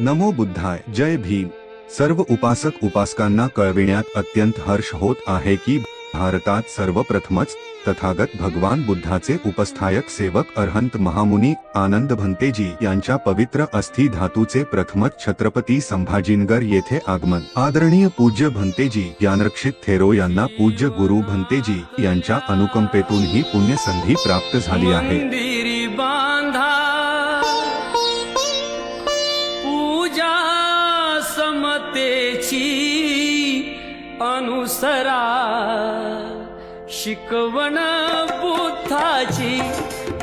नमो बुद्धाय. जय भीम. सर्व उपासक उपासकांना कळविण्यात अत्यंत हर्ष होत आहे की भारतात सर्वप्रथमच तथागत भगवान बुद्धाचे उपस्थायक सेवक अरहंत महामुनी आनंद भंतेजी यांच्या पवित्र अस्थि धातूचे प्रथमच छत्रपती संभाजीनगर येथे आगमन. आदरणीय पूज्य भंतेजी ज्ञानरक्षित थेरो यांना पूज्य गुरु भंतेजी यांच्या अनुकंपेतून ही पुण्यसंधी प्राप्त झाली आहे. अनुसरा शिकवण बुद्धाची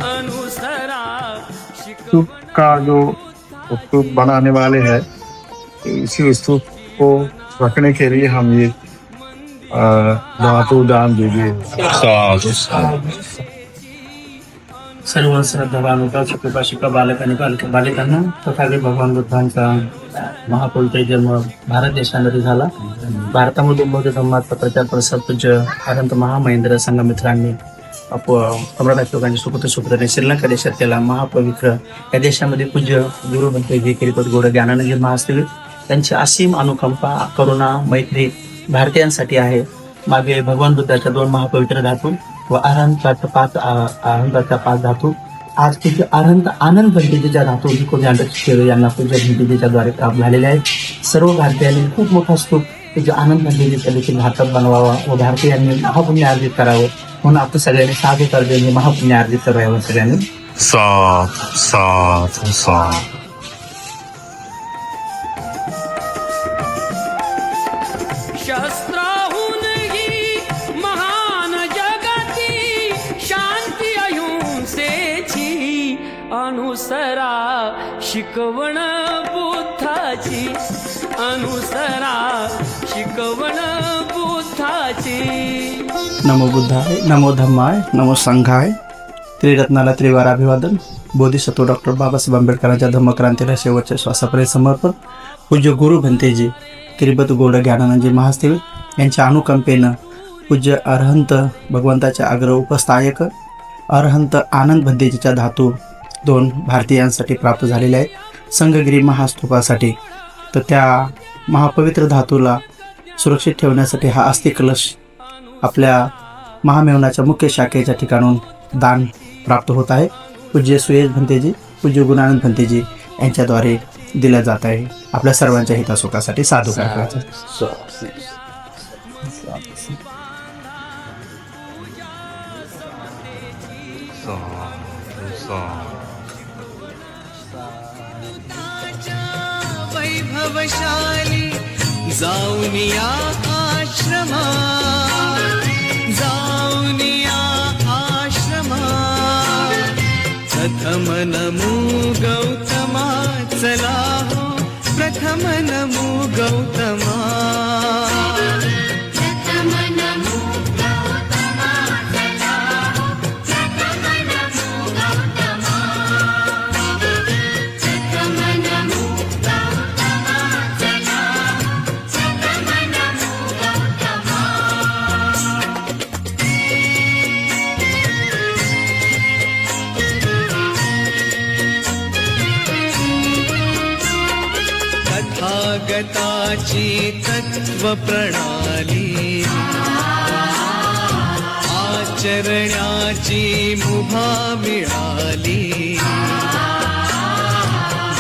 अनुसरा स्तूप का जो स्तूप बनाने वाले हैं इसी स्तूप को रखने के लिए हम ये धातु दान दीजिए। सर्व श्रद्धावान होता कृपाशिका बालक आणि बालक बालिकांना तथागत भगवान बुद्धांचा महापवित्र जन्म भारत देशामध्ये झाला. भारतामध्ये बौद्ध धर्माचा प्रचार प्रसार पूज्य अनंत महामहेंद्र संघमित्रांनी अप सम्राट अशोकांच्या सुपुत्र सुपुत्राने श्रीलंका देशात केला महापवित्र. या देशामध्ये पूज्य गुरुमंत्री जे किरीपत गोड ज्ञानानंद महास्तवित त्यांची असीम अनुकंपा करुणा मैत्री भारतीयांसाठी आहे. मागे भगवान बुद्धाच्या दोन महापवित्र धातू व अरहंताच्या पाच आनंदाचा पाच धातू. आज तिथे अरहंत आनंद भंतेजीच्या धातू निको यांना पूजा भंतेजीच्या द्वारे प्राप्त झालेले आहेत सर्व भारतीयांनी खूप मोठा स्तूप पूज्य आनंद भंतेजीच्या देखील भारतात बनवावा व भारतीयांनी महापुण्य अर्जित करावं. म्हणून आपण सगळ्यांनी साधू कर्जांनी महापुण्य अर्जित करावं सगळ्यांनी. साथ साथ साथ. शिकवण बुद्धाची अनुसरा शिकवण बुद्धाची. नमो बुद्धाय नमो धम्माय नमो संघाय. त्रिरत्नाला त्रिवार अभिवादन. बोधिसत्व डॉक्टर बाबासाहेब आंबेडकरांच्या धम्मक्रांतीला शेवटच्या श्वासापर्यंत समर्पण. पूज्य गुरु भंतेजी किरिबत गोड ज्ञानानंदजी महास्तेवी यांच्या अनुकंपेनं पूज्य अरहंत भगवंताच्या आग्रह उपस्थायक अरहंत आनंद भंतेजीच्या धातू दोन भारतीयांसाठी प्राप्त झालेल्या आहेत संघगिरी महास्तूपासाठी. तर त्या महापवित्र धातूला सुरक्षित ठेवण्यासाठी हा अस्थिकलश आपल्या महामेवनाच्या मुख्य शाखेच्या ठिकाणून दान प्राप्त होत आहे. पूज्य सुयश भंतेजी पूज्य गुणानंद भंतेजी यांच्याद्वारे दिलं जात आहे. आपल्या सर्वांच्या हितासुखासाठी साधू करायचं वैभवशाली जाऊन या आश्रमा जाऊन या आश्रमा प्रथम नमो गौतमा चला हो प्रथम नमो गौतमा. तथागताची तत्व प्रणाली. आचरण्याची मुभा मिळाली.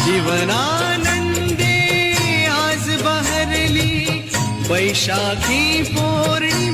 जीवनानंदे आज बहरली. वैशाखी पौर्णिमा